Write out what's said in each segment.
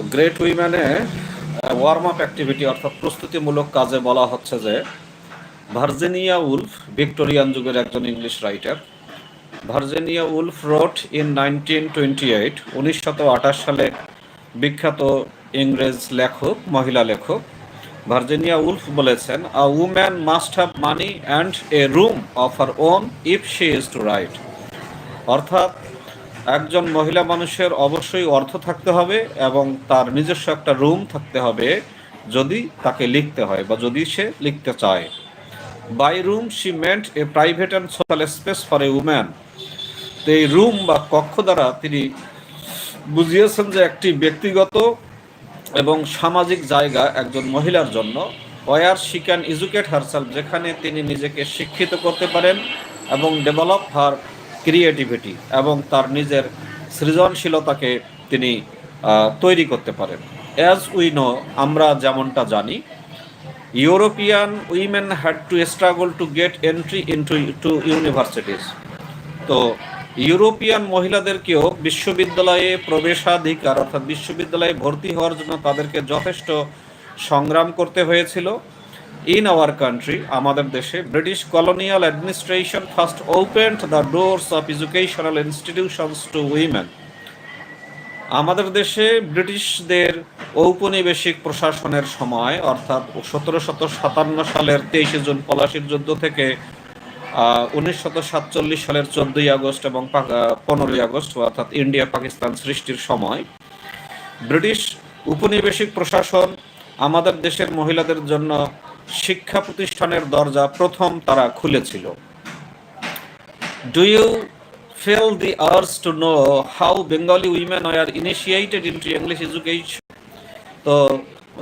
তো গ্রেট উইম্যানে warm up activity অর্থাৎ প্রস্তুতিমূলক কাজে বলা হচ্ছে যে, ভার্জিনিয়া উলফ, ভিক্টোরিয়ান যুগের একজন English writer, Virginia Woolf wrote in nineteen twenty eight উনিশশত আঠাশ সালে বিখ্যাত ইংরেজ লেখক, মহিলা লেখক, ভার্জিনিয়া উলফ বলেছেন a woman must have money and a room of her own if she is to write অর্থাৎ একজন মহিলা মানুষের অবশ্যই অর্থ থাকতে হবে এবং তার নিজস্ব একটা রুম থাকতে হবে যদি তাকে লিখতে হয় বা যদি সে লিখতে চায়। By room she meant a private and social space for a woman তো এই রুম বা কক্ষ দ্বারা তিনি বুঝিয়েছেন যে একটি ব্যক্তিগত এবং সামাজিক জায়গা একজন মহিলার জন্য where she can educate herself যেখানে তিনি নিজেকে শিক্ষিত করতে পারেন এবং ডেভেলপ হার ক্রিয়েটিভিটি এবং তার নিজের সৃজনশীলতাকে তিনি তৈরি করতে পারেন। অ্যাজ উই নো আমরা যেমনটা জানি European women had to struggle to get entry into to universities তো ইউরোপিয়ান মহিলাদেরকেও বিশ্ববিদ্যালয়ে প্রবেশাধিকার অর্থাৎ বিশ্ববিদ্যালয়ে ভর্তি হওয়ার জন্য তাদেরকে যথেষ্ট সংগ্রাম করতে হয়েছিল। ইন আওয়ার কান্ট্রি আমাদের দেশে British colonial administration first opened the doors of educational institutions to women আমাদের দেশে ব্রিটিশদের ঔপনিবেশিক প্রশাসনের সময়, অর্থাৎ সতেরোশত সাতান্ন সালের তেইশে জুন পলাশির যুদ্ধ থেকে উনিশশত সাতচল্লিশ সালের চোদ্দই আগস্ট এবং পনেরোই আগস্ট, অর্থাৎ ইন্ডিয়া পাকিস্তান সৃষ্টির সময় ব্রিটিশ উপনিবেশিক প্রশাসন আমাদের দেশের মহিলাদের জন্য শিক্ষা প্রতিষ্ঠানের দরজা প্রথম তারা খুলেছিল। Do you feel the urge to know how Bengali women are initiated into English education তো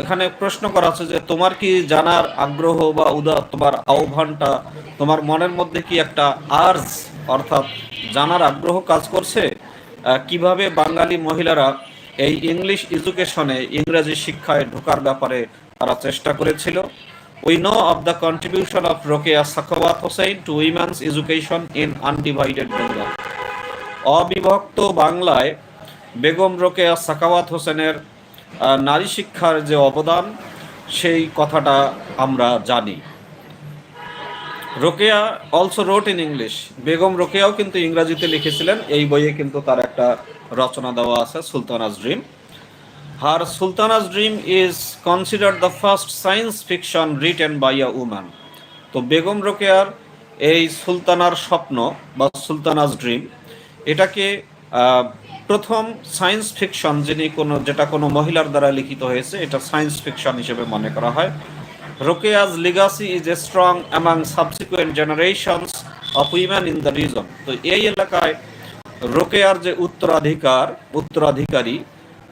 এখানে প্রশ্ন করা আছে যে, তোমার কি জানার আগ্রহ বা উদা তোমার আহ্বানটা, তোমার মনের মধ্যে কি একটা আর্জ অর্থাৎ জানার আগ্রহ কাজ করছে? কীভাবে বাঙালি মহিলারা এই ইংলিশ এডুকেশনে ইংরেজি শিক্ষায় ঢোকার ব্যাপারে তারা চেষ্টা করেছিল? We know of the contribution of Rokeya Sakhawat Hossain to women's education in undivided Bengal অবিভক্ত বাংলায় বেগম রোকেয়া সাকাওয়াত হোসেনের নারী শিক্ষার যে অবদান, সেই কথাটা আমরা জানি। Rokeya also wrote in English Begum রোকেয়াও কিন্তু ইংরাজিতে লিখেছিলেন। এই বইয়ে কিন্তু তার একটা রচনা দেওয়া আছে, Sultana's dream. Her Sultana's dream is considered the first science fiction written by a woman তো বেগম রোকেয়ার এই সুলতানার স্বপ্ন বা সুলতানাস ড্রিম এটাকে প্রথম সায়েন্স ফিকশন যিনি কোনো, যেটা কোনো মহিলার দ্বারা লিখিত হয়েছে, এটা সায়েন্স ফিকশন হিসেবে মনে করা হয়। Rokeya's legacy is a strong among subsequent generations of women in the region তো এই এলাকায় রোকেয়ার যে উত্তরাধিকার, উত্তরাধিকারী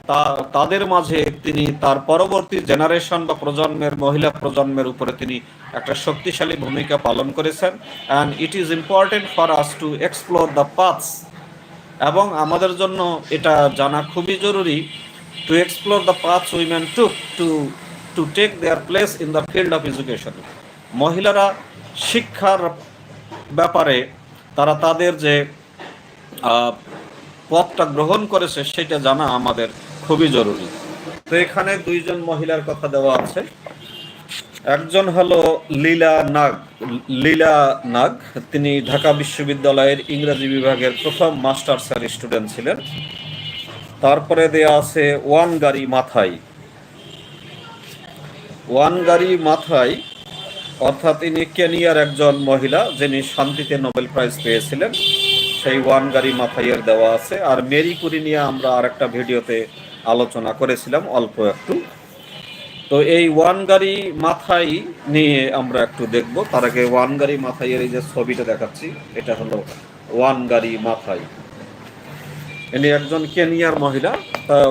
তা, তাদের মাঝে তিনি তার পরবর্তী জেনারেশন বা প্রজন্মের, মহিলা প্রজন্মের উপরে তিনি একটা শক্তিশালী ভূমিকা পালন করেছেন। And it is important for us to explore the paths এবং আমাদের জন্য এটা জানা খুবই জরুরি to explore the paths women to to to take their place in the field of education মহিলারা শিক্ষার ব্যাপারে তারা তাদের যে পথটা গ্রহণ করেছে সেটা জানা আমাদের খুবই জরুরি। তো এখানে দুইজন মহিলার কথা দেওয়া আছে। একজন হলো লীলা নাগ লীলা নাগ। তিনি ঢাকা বিশ্ববিদ্যালয়ের ইংরেজি বিভাগের প্রথম মাস্টার্সের স্টুডেন্ট ছিলেন। তারপরে দেয়া আছে ওয়ান গাড়ি মাথায় ওয়ান গাড়ি মাথায় অর্থাৎ ইনি কেনিয়ার একজন মহিলা যিনি শান্তিতে নোবেল প্রাইজ পেয়েছিলেন। সেই ওয়ান গাড়ি মাথাইয়ের দেওয়া আছে। আর মেরি কুরি নিয়ে আমরা আরেকটা ভিডিওতে আলোচনা করেছিলাম, অল্প একটু। তো এই ওয়ান গাড়ি মাথায় নিয়ে আমরা একটু দেখব। তার আগে ওয়ান গাড়ি মাথাইয়ের এই যে ছবিটা দেখাচ্ছি, এটা হলো ওয়ান গাড়ি মাথায় ইনি একজন কেনিয়ার মহিলা।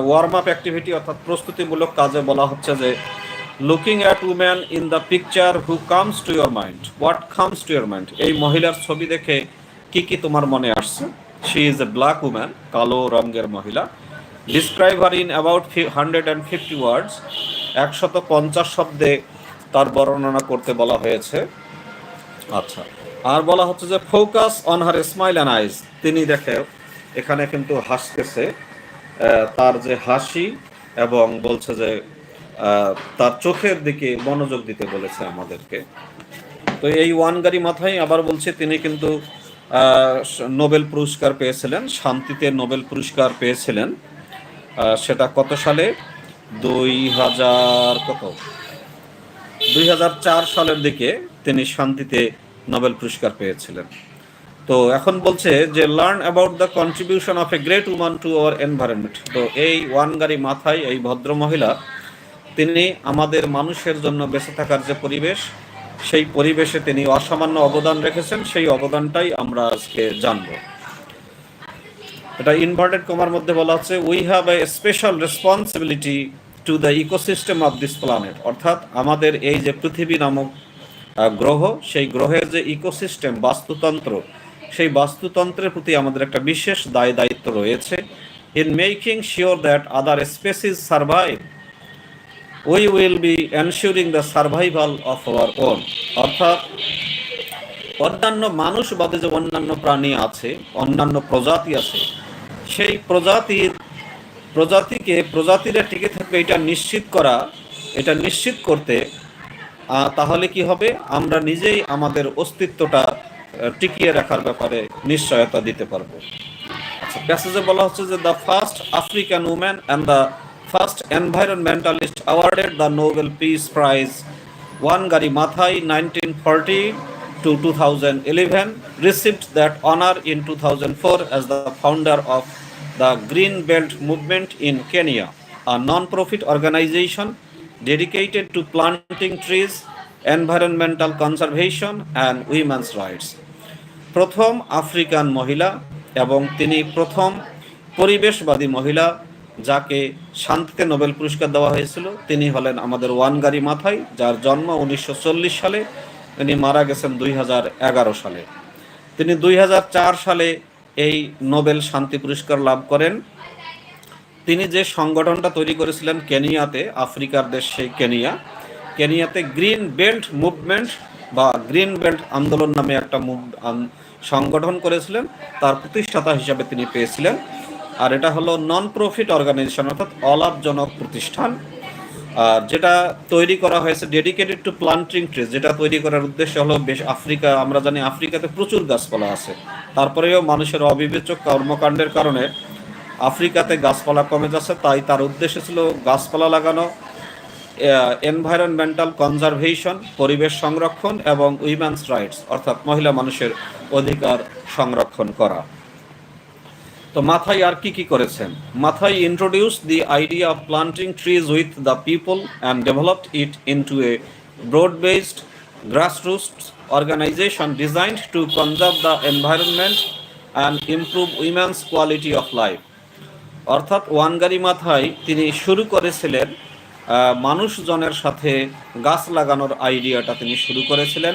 ওয়ার্ম আপ অ্যাক্টিভিটি অর্থাৎ প্রস্তুতিমূলক কাজে বলা হচ্ছে যে looking at woman in the picture who comes to your mind what comes to your mind এই মহিলার ছবি দেখে কি কি তোমার মনে আসছে? She is a black woman কালো রঙের মহিলা। Describe her in about hundred and fifty words একশত পঞ্চাশ শব্দে তার বর্ণনা করতে বলা হয়েছে। আচ্ছা। আর বলা হচ্ছে যে focus on her smile and eyes তিনি দেখে এখানে কিন্তু হাসতেছে। তার যে হাসি এবং বলছে যে তার চোখের দিকে মনোযোগ দিতে বলেছে আমাদেরকে। তো এই ওয়ান গাড়ি মাথায় আবার বলছে, তিনি কিন্তু নোবেল পুরস্কার পেয়েছিলেন, শান্তিতে নোবেল পুরস্কার পেয়েছিলেন। সেটা কত সালে? দুই হাজার কত? দুই হাজার চার সালের দিকে তিনি শান্তিতে নোবেল পুরস্কার পেয়েছিলেন। তো এখন বলছে যে learn about the contribution of a great woman to our environment তো এই ওয়ান গাড়ি মাথায় এই ভদ্র মহিলা, তিনি আমাদের মানুষের জন্য বেঁচে থাকার যে পরিবেশ, সেই পরিবেশে তিনি অসামান্য অবদান রেখেছেন। সেই অবদানটাই আমরা আজকে জানব। এটা ইনভার্টেড কমার মধ্যে বলা হচ্ছে we have a special responsibility to the ecosystem of this planet অর্থাৎ আমাদের এই যে পৃথিবী নামক গ্রহ, সেই গ্রহের যে ইকোসিস্টেম বাস্তুতন্ত্র, সেই বাস্তুতন্ত্রের প্রতি আমাদের একটা বিশেষ দায় দায়িত্ব রয়েছে। In making sure that other species survive we will be ensuring the survival of our own অর্থাৎ, অন্যান্য মানুষ বাদে যে অন্যান্য প্রাণী আছে, অন্যান্য প্রজাতি আছে সেই প্রজাতির, প্রজাতিকে প্রজাতিরা টিকে থাকবে এটা নিশ্চিত করা, এটা নিশ্চিত করতে তাহলে কি হবে? আমরা নিজেই আমাদের অস্তিত্বটা টিকিয়ে রাখার ব্যাপারে নিশ্চয়তা দিতে পারব। আচ্ছা প্যাসেজে বলা হচ্ছে যে the first African woman and the first environmentalist awarded the Nobel peace prize Wangari Maathai nineteen forty to 2011 received that honor in 2004 as the founder of the Green Belt Movement in Kenya, a non-profit organization dedicated to planting trees, environmental conservation and women's rights. প্রথম African মহিলা এবং তিনি প্রথম পরিবেশবাদী মহিলা যাকে শান্তিতে Nobel পুরস্কার দেওয়া হয়েছিল তিনি হলেন আমাদের ওয়ানগারি মাথায় যার জন্ম উনিশশো চল্লিশ সালে তিনি মারা গেছেন দুই হাজার এগারো সালে। তিনি দুই হাজার চার সালে এই নোবেল শান্তি পুরস্কার লাভ করেন। তিনি যে সংগঠনটা তৈরি করেছিলেন কেনিয়াতে, আফ্রিকার দেশ সেই কেনিয়া। কেনিয়াতে গ্রিন বেল্ট মুভমেন্ট বা গ্রিন বেল্ট আন্দোলন নামে একটা সংগঠন করেছিলেন। তার প্রতিষ্ঠাতা হিসাবে তিনি পেয়েছিলেন। আর এটা হলো নন প্রফিট অর্গানাইজেশন অর্থাৎ অলাভজনক প্রতিষ্ঠান। আর যেটা তৈরি করা হয়েছে ডেডিকেটেড টু প্লান্টিং ট্রিজ যেটা তৈরি করার উদ্দেশ্য হলো বেশ আফ্রিকা, আমরা জানি আফ্রিকাতে প্রচুর গাছপালা আছে। তারপরেও মানুষের অবিবেচক কর্মকাণ্ডের কারণে আফ্রিকাতে গাছপালা কমে যাচ্ছে, তাই তার উদ্দেশ্য ছিল গাছপালা লাগানো এনভায়রনমেন্টাল কনজারভেশন পরিবেশ সংরক্ষণ এবং উইমেন্স রাইটস অর্থাৎ মহিলা মানুষের অধিকার সংরক্ষণ করা। তো মাথায় আর কি কি করেছেন? Maathai introduce the idea of planting trees with the people and developed it into a broad based grassroots organization designed to conserve the environment and improve women's quality of life. অর্থাৎ ওয়ানগারি মাথায় তিনি শুরু করেছিলেন মানুষজনের সাথে গাছ লাগানোর আইডিয়াটা তিনি শুরু করেছিলেন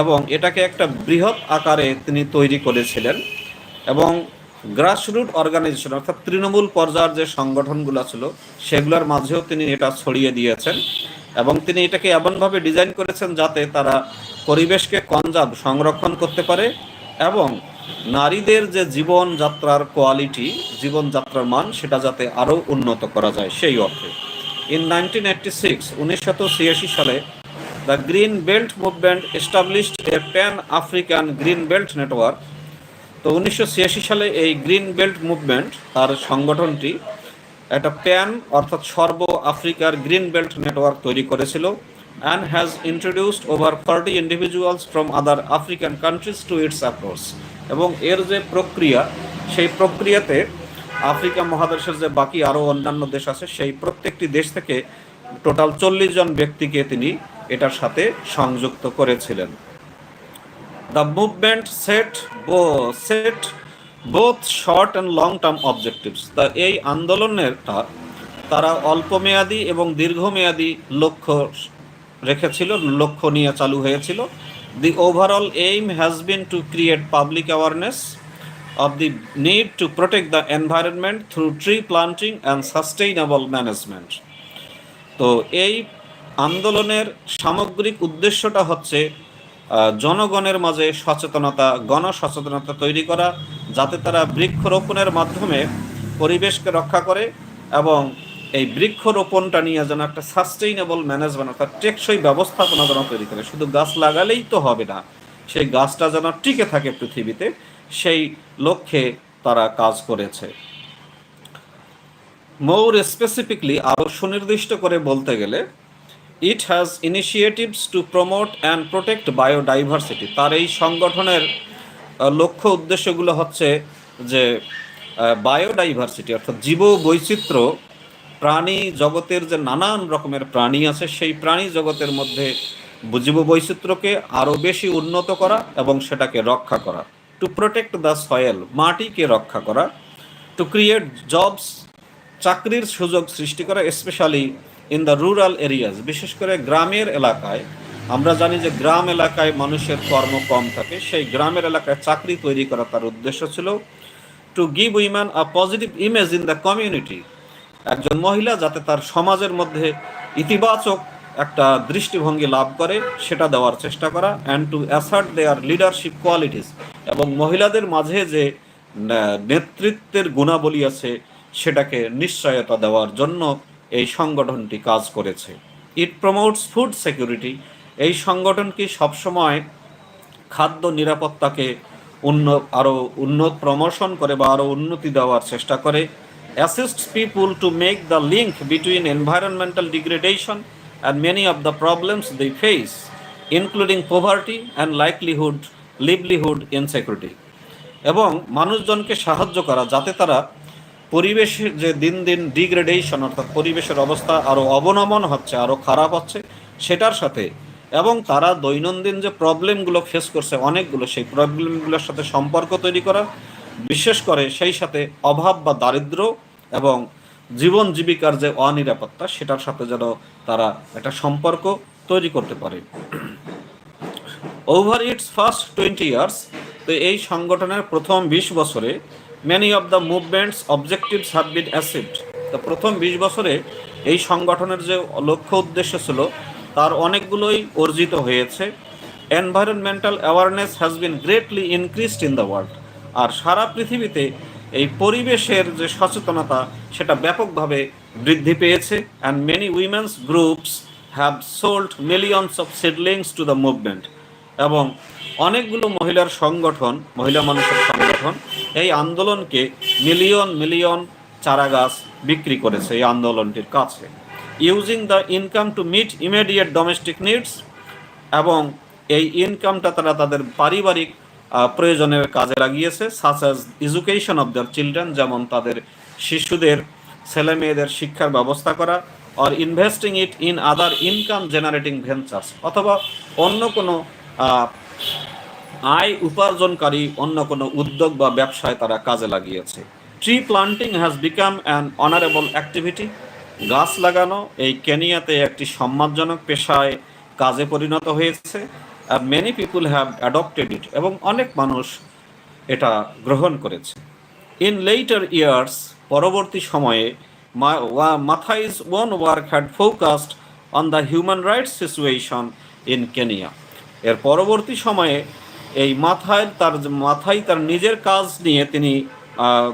এবং এটাকে একটা বৃহৎ আকারে তিনি তৈরি করেছিলেন এবং গ্রাসরুট অর্গানাইজেশন, অর্থাৎ তৃণমূল পর্যায়ের যে সংগঠনগুলো ছিল, সেগুলোর মাঝেও তিনি এটা ছড়িয়ে দিয়েছেন এবং তিনি এটাকে এমনভাবে ডিজাইন করেছেন যাতে তারা পরিবেশকে কনজার্ভ, সংরক্ষণ করতে পারে এবং নারীদের যে জীবনযাত্রার কোয়ালিটি, জীবনযাত্রার মান, সেটা যাতে আরও উন্নত করা যায় সেই অর্থে। ইন নাইনটিন এইটটি সিক্স উনিশশো ছিয়াশি সালে the green belt movement established a pan African green belt network তো উনিশশো ছিয়াশি সালে এই গ্রিন বেল্ট মুভমেন্ট, তার সংগঠনটি একটা প্যান অর্থাৎ সর্ব আফ্রিকার গ্রিন বেল্ট নেটওয়ার্ক তৈরি করেছিল and has introduced over forty individuals from other African countries to its approach এবং এর যে প্রক্রিয়া, সেই প্রক্রিয়াতে আফ্রিকা মহাদেশের যে বাকি আরও অন্যান্য দেশ আছে, সেই প্রত্যেকটি দেশ থেকে টোটাল চল্লিশ জন ব্যক্তিকে তিনি এটার সাথে সংযুক্ত করেছিলেন। The movement set both set both short and long term objectives তা এই আন্দোলনেরটা তারা অল্প মেয়াদি এবং দীর্ঘমেয়াদী লক্ষ্য রেখেছিল, লক্ষ্য নিয়ে চালু হয়েছিল। The overall aim has been to create public awareness of the need to protect the environment through tree planting and sustainable management তো এই আন্দোলনের সামগ্রিক উদ্দেশ্যটা হচ্ছে জনগণের মাঝে সচেতনতা, গণসচেতনতা তৈরি করা, যাতে তারা বৃক্ষরোপণের মাধ্যমে পরিবেশকে রক্ষা করে এবং এই বৃক্ষরোপণটা নিয়ে যেন একটা সাস্টেইনেবল ম্যানেজমেন্ট অর্থাৎ টেকসই ব্যবস্থাপনা যেন তৈরি করে। শুধু গাছ লাগালেই তো হবে না, সেই গাছটা যেন টিকে থাকে পৃথিবীতে, সেই লক্ষ্যে তারা কাজ করেছে। মোর স্পেসিফিকলি আরও সুনির্দিষ্ট করে বলতে গেলে it has initiatives to promote and protect biodiversity তার এই সংগঠনের লক্ষ্য উদ্দেশ্যগুলো হচ্ছে যে বায়োডাইভার্সিটি অর্থাৎ জীব বৈচিত্র্য প্রাণী জগতের যে নানান রকমের প্রাণী আছে, সেই প্রাণী জগতের মধ্যে জীব বৈচিত্র্যকে আরও বেশি উন্নত করা এবং সেটাকে রক্ষা করা। টু প্রোটেক্ট দ্য সয়েল মাটিকে রক্ষা করা। টু ক্রিয়েট জবস চাকরির সুযোগ সৃষ্টি করা specially in the rural areas বিশেষ করে গ্রামের এলাকায়, আমরা জানি যে গ্রাম এলাকায় মানুষের কর্ম কম থাকে, সেই গ্রামের এলাকায় চাকরি তৈরি করা তার উদ্দেশ্য ছিল to give woman a positive image in the community একজন মহিলা যাতে তার সমাজের মধ্যে ইতিবাচক একটা দৃষ্টিভঙ্গি লাভ করে, সেটা দেওয়ার চেষ্টা করা and to assert their leadership qualities এবং মহিলাদের মাঝে যে নেতৃত্বের গুণাবলী আছে, সেটাকে নিশ্চয়তা দেওয়ার জন্য এই সংগঠনটি কাজ করেছে। ইট প্রমোটস ফুড সিকিউরিটি এই সংগঠনটি সবসময় খাদ্য নিরাপত্তাকে উন্ন আরও উন্নত প্রমোশন করে বা আরও উন্নতি দেওয়ার চেষ্টা করে। Assist people to make the link between environmental degradation and many of the problems they face including poverty and likelihood livelihood insecurity এবং মানুষজনকে সাহায্য করা, যাতে তারা পরিবেশের যে দিন দিন ডিগ্রেডেশন অর্থাৎ পরিবেশের অবস্থা আরও অবনমন হচ্ছে আরও খারাপ হচ্ছে, সেটার সাথে এবং তারা দৈনন্দিন যে প্রবলেমগুলো ফেস করছে অনেকগুলো, সেই প্রবলেমগুলোর সাথে সম্পর্ক তৈরি করা বিশেষ করে সেই সাথে অভাব বা দারিদ্র এবং জীবন জীবিকার যে অনিরাপত্তা, সেটার সাথে যেন তারা একটা সম্পর্ক তৈরি করতে পারে। Over its first twenty years তো এই সংগঠনের প্রথম বিশ বছরে many of the movement's objectives have been achieved তো প্রথম বিশ বছরে এই সংগঠনের যে লক্ষ্য উদ্দেশ্য ছিল, তার অনেকগুলোই অর্জিত হয়েছে। Environmental awareness has been greatly increased in the world আর সারা পৃথিবীতে এই পরিবেশের যে সচেতনতা, সেটা ব্যাপকভাবে বৃদ্ধি পেয়েছে। And many women's groups have sold millions of seedlings to the movement এবং অনেকগুলো মহিলার সংগঠন, মহিলা মানুষের সংগঠন, এই আন্দোলনকে মিলিয়ন মিলিয়ন চারা গাছ বিক্রি করেছে এই আন্দোলনটির কাছে। Using the income to meet immediate domestic needs এবং এই ইনকামটা তারা তাদের পারিবারিক প্রয়োজনের কাজে লাগিয়েছে such as education of their children যেমন তাদের শিশুদের ছেলে মেয়েদের শিক্ষার ব্যবস্থা করা or investing it in other income generating ventures অথবা অন্য কোনো আয় উপার্জনকারী অন্য কোনো উদ্যোগ বা ব্যবসায় তারা কাজে লাগিয়েছে। Tree planting has become an honourable activity গাছ লাগানো এই কেনিয়াতে একটি সম্মানজনক পেশায় কাজে পরিণত হয়েছে। Many people have adopted it এবং অনেক মানুষ এটা গ্রহণ করেছে। ইন লেটার ইয়ার্স পরবর্তী সময়ে Maathai's own work had focused on the human rights situation in Kenya এর পরবর্তী সময়ে এই মাথায় তার মাথায় তার নিজের কাজ নিয়ে তিনি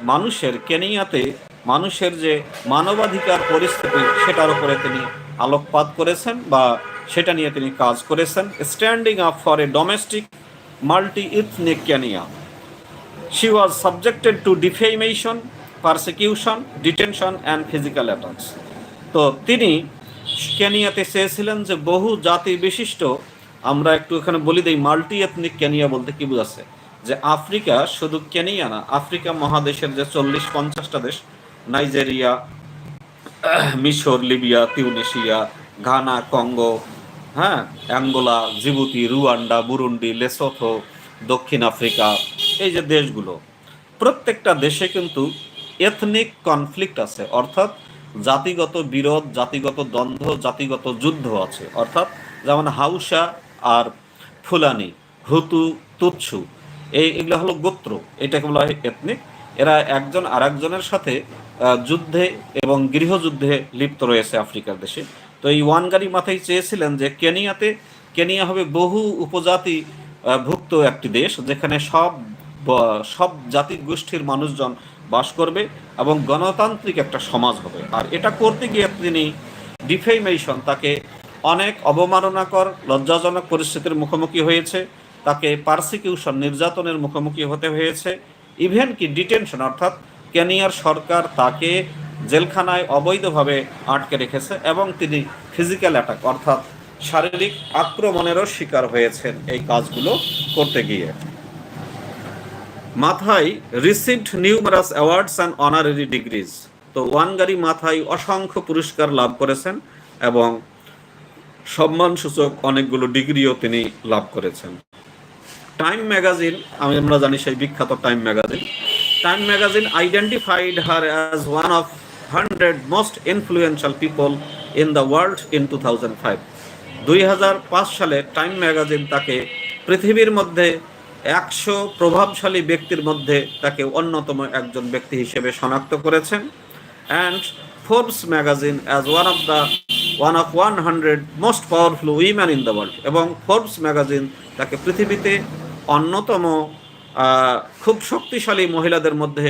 মানুষের কেনিয়াতে মানুষের যে মানবাধিকার পরিস্থিতি সেটার উপরে তিনি আলোকপাত করেছেন বা সেটা নিয়ে তিনি কাজ করেছেন standing up for a domestic multi ethnic Kenya she was subjected to defamation, persecution, detention and physical attacks. তো তিনি কেনিয়াতে চেয়েছিলেন যে বহু জাতি বিশিষ্ট আমরা একটু এখানে বলি দেই মাল্টি এথনিক কেনিয়া বলতে কি বোঝাচ্ছে? যে আফ্রিকা শুধু কেনিয়া না, আফ্রিকা মহাদেশের যে চল্লিশ পঞ্চাশটা দেশ, নাইজেরিয়া, মিশর, লিবিয়া, তিউনেশিয়া, ঘানা, কঙ্গো হ্যাঁ Angola, Djibouti, Rwanda, Burundi, Lesotho, দক্ষিণ আফ্রিকা, এই যে দেশগুলো, প্রত্যেকটা দেশে কিন্তু এথনিক কনফ্লিক্ট আছে, অর্থাৎ জাতিগত বিরোধ, জাতিগত দ্বন্দ্ব, জাতিগত যুদ্ধ আছে, অর্থাৎ যেমন হাউসা আর ফুলানি হুতু তুচ্ছু, এই এগুলো হলো গোত্র, এটাকে বলা হয় এথনিক এরা একজন আরেকজনের সাথে যুদ্ধে এবং গৃহযুদ্ধে লিপ্ত রয়েছে আফ্রিকার দেশে। তো এই ওয়ানগারি মাথায় চেয়েছিলেন যে কেনিয়াতে, কেনিয়া হবে বহু উপজাতি ভুক্ত একটি দেশ, যেখানে সব সব জাতি গোষ্ঠীর মানুষজন বাস করবে এবং গণতান্ত্রিক একটা সমাজ হবে। আর এটা করতে গিয়ে তিনি ডিফেমেশন তাকে অনেক অবমাননাকর, লজ্জাজনক পরিস্থিতির মুখোমুখি হয়েছে। তাকে পার্সিকিউশন নির্যাতনের মুখোমুখি হতে হয়েছে। ইভেন কি ডিটেনশন অর্থাৎ কেনিয়ার সরকার তাকে জেলখানায় অবৈধভাবে আটকে রেখেছে এবং তিনি ফিজিক্যাল অ্যাটাক অর্থাৎ শারীরিক আক্রমণেরও শিকার হয়েছেন এই কাজগুলো করতে গিয়ে। Maathai received numerous awards and honorary degrees তো ওয়ানগারি মাথায় অসংখ্য পুরস্কার লাভ করেছেন এবং সম্মানসূচক অনেকগুলো ডিগ্রিও তিনি লাভ করেছেন। টাইম ম্যাগাজিন আমি আমরা জানি সেই বিখ্যাত Time magazine Time magazine identified her as one of hundred most influential people in the world in two thousand five দুই হাজার পাঁচ সালে টাইম ম্যাগাজিন তাকে পৃথিবীর মধ্যে একশো প্রভাবশালী ব্যক্তির মধ্যে তাকে অন্যতম একজন ব্যক্তি হিসেবে শনাক্ত করেছেন। And Forbes magazine as one of the one of one hundred most powerful woman in the world এবং ফোর্বস ম্যাগাজিন তাকে পৃথিবীতে অন্যতম খুব শক্তিশালী মহিলাদের মধ্যে,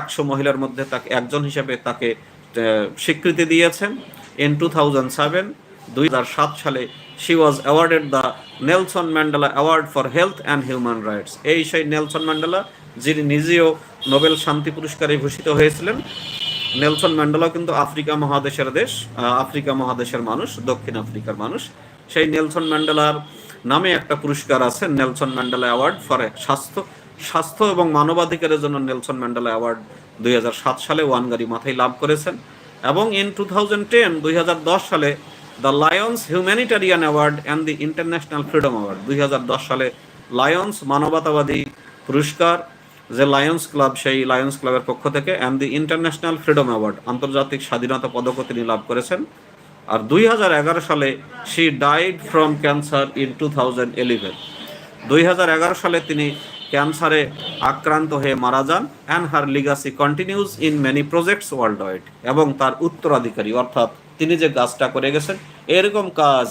একশো মহিলার মধ্যে তাকে একজন হিসেবে তাকে স্বীকৃতি দিয়েছেন। ইন টু থাউজেন্ড সেভেন দুই হাজার সাত সালে she was awarded the Nelson Mandela award for health and human rights এই সেই নেলসন ম্যান্ডেলা যিনি নিজেও নোবেল শান্তি পুরস্কারে ভূষিত হয়েছিলেন। নেলসন ম্যান্ডেলাও কিন্তু আফ্রিকা মহাদেশের দেশ আফ্রিকা মহাদেশের মানুষ, দক্ষিণ আফ্রিকার মানুষ। সেই নেলসন ম্যান্ডেলার নামে একটা পুরস্কার আছে, নেলসন ম্যান্ডেলা অ্যাওয়ার্ড ফর স্বাস্থ্য স্বাস্থ্য এবং মানবাধিকারের জন্য নেলসন ম্যান্ডেলা অ্যাওয়ার্ড দুই সালে ওয়ানগারি মাথায় লাভ করেছেন। এবং ইন টু থাউজেন্ড টেন দুই হাজার দশ সালে the Lions humanitarian award and the international freedom award, দুই হাজার দশ সালে লায়ন্স মানবতাবাদী পুরস্কার যে লায়ন্স ক্লাব সেই লায়ন্স ক্লাবের পক্ষ থেকে and the international freedom award আন্তর্জাতিক স্বাধীনতা পদকও তিনি লাভ করেছেন। আর দুই হাজার এগারো সালে she died from cancer in two thousand eleven দুই সালে তিনি ক্যান্সারে আক্রান্ত হয়ে মারা যান and her legacy continues in many projects world wide এবং তার উত্তরাধিকারী, অর্থাৎ তিনি যে কাজটা করে গেছেন, এরকম কাজ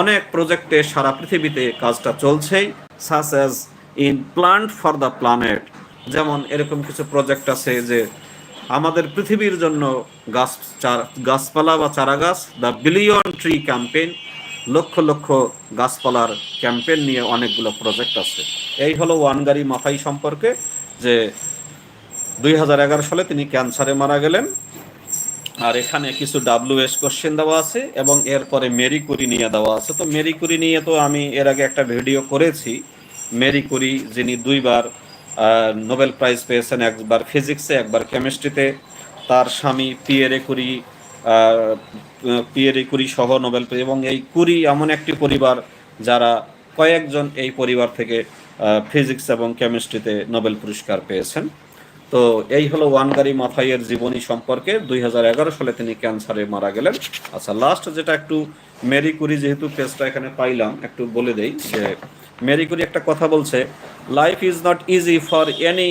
অনেক প্রজেক্টে সারা পৃথিবীতে কাজটা চলছেই such as in plant for the planet যেমন এরকম কিছু প্রজেক্ট আছে যে আমাদের পৃথিবীর জন্য গাছ গাছপালা বা চারা গাছ the billion tree campaign lakh lakh গাছপালার ক্যাম্পেইন নিয়ে অনেকগুলো প্রজেক্ট আছে। এই হলো ওয়ানগারি মাফাই সম্পর্কে, যে দুই হাজার এগারো সালে তিনি ক্যান্সারে মারা গেলেন। আর এখানে কিছু ডাব্লিউএস কোশ্চেন দেওয়া আছে এবং এরপরে মেরি কুরি নিয়ে দেওয়া আছে। তো মেরি কুরি নিয়ে তো আমি এর আগে একটা ভিডিও করেছি। মেরি কুরি যিনি দুইবার নোবেল প্রাইজ পেয়েছেন একবার ফিজিক্সে, একবার কেমিস্ট্রিতে। তার স্বামী পিয়েরে কুরি পিয়েরে কুরি সহ নোবেল এবং এই কুরি এমন একটি পরিবার যারা কয়েকজন এই পরিবার থেকে ফিজিক্স এবং কেমিস্ট্রিতে নোবেল পুরস্কার পেয়েছেন। তো এই হলো ওয়ানগারি মাথাইয়ের জীবনী সম্পর্কে। দুই হাজার এগারো সালে তিনি ক্যান্সারে মারা গেলেন। আচ্ছা লাস্ট যেটা একটু মেরি কুরি যেহেতু পেজটা এখানে পাইলাম, একটু বলে দেই যে মেরি কুরি একটা কথা বলছে life is not easy for any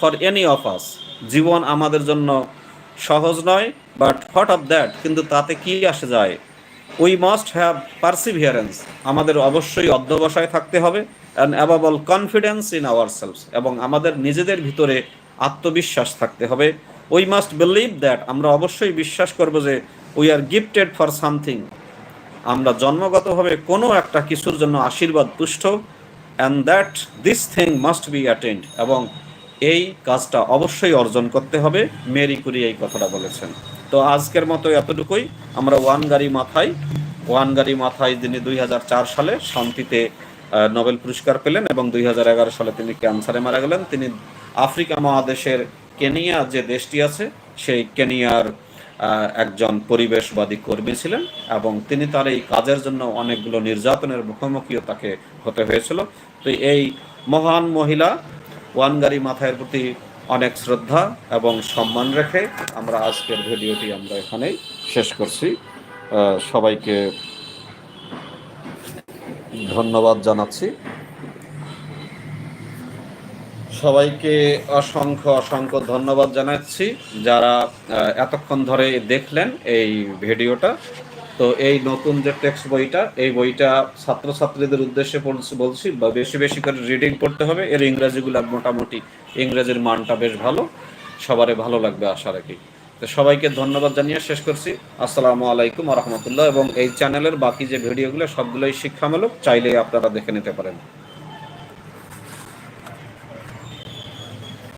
for any of us জীবন আমাদের জন্য সহজ নয় বাট হট অফ দ্যাট কিন্তু তাতে কি আসে যায়? উই মাস্ট হ্যাভ পার্সিভিয়ারেন্স আমাদের অবশ্যই অধ্যবসায় থাকতে হবে and above all confidence in our selves এবং আমাদের নিজেদের ভিতরে আত্মবিশ্বাস থাকতে হবে। উই মাস্ট বিলিভ দ্যাট আমরা অবশ্যই বিশ্বাস করব যে we are gifted for something আমরা জন্মগতভাবে কোনো একটা কিছুর জন্য আশীর্বাদ পুষ্ট and that this thing must be attend এবং এই কাজটা অবশ্যই অর্জন করতে হবে। মেরি কুরি এই কথাটা বলেছেন। তো আজকের মতো এতটুকুই। আমরা ওয়ান গাড়ি মাথায়, ওয়ান গাড়ি মাথায় যিনি দুই হাজার চার সালে শান্তিতে নোবেল পুরস্কার পেলেন এবং দুই হাজার এগারো সালে তিনি ক্যান্সারে মারা গেলেন, তিনি আফ্রিকা মহাদেশের কেনিয়া যে দেশটি আছে, সেই কেনিয়ার একজন পরিবেশবাদী কর্মী ছিলেন এবং তিনি তার এই কাজের জন্য অনেকগুলো নির্যাতনের মুখোমুখিও তাকে হতে হয়েছিল। তো এই মহান মহিলা ওয়ানগারি মাথায়ের প্রতি অনেক শ্রদ্ধা এবং সম্মান রেখে আমরা আজকের ভিডিওটি আমরা এখানেই শেষ করছি। সবাইকে ধন্যবাদ জানাচ্ছি। সবাইকে অসংখ্য অসংখ্য ধন্যবাদ জানাচ্ছি যারা এতক্ষণ ধরে দেখলেন এই ভিডিওটা। তো এই নতুন যে টেক্সট বইটা, এই বইটা ছাত্রছাত্রীদের উদ্দেশ্যে বলছি বলছি, বা বেশি বেশি করে রিডিং করতে হবে। এর ইংরাজিগুলো মোটামুটি ইংরেজির মানটা বেশ ভালো। সবারই ভালো লাগবে আশা রাখি। তো সবাইকে ধন্যবাদ জানিয়ে শেষ করছি। আসসালামু আলাইকুম রহমতুল্লাহ। এবং এই চ্যানেলের বাকি যে ভিডিওগুলো, সবগুলোই শিক্ষামূলক। চাইলেই আপনারা দেখে নিতে পারেন।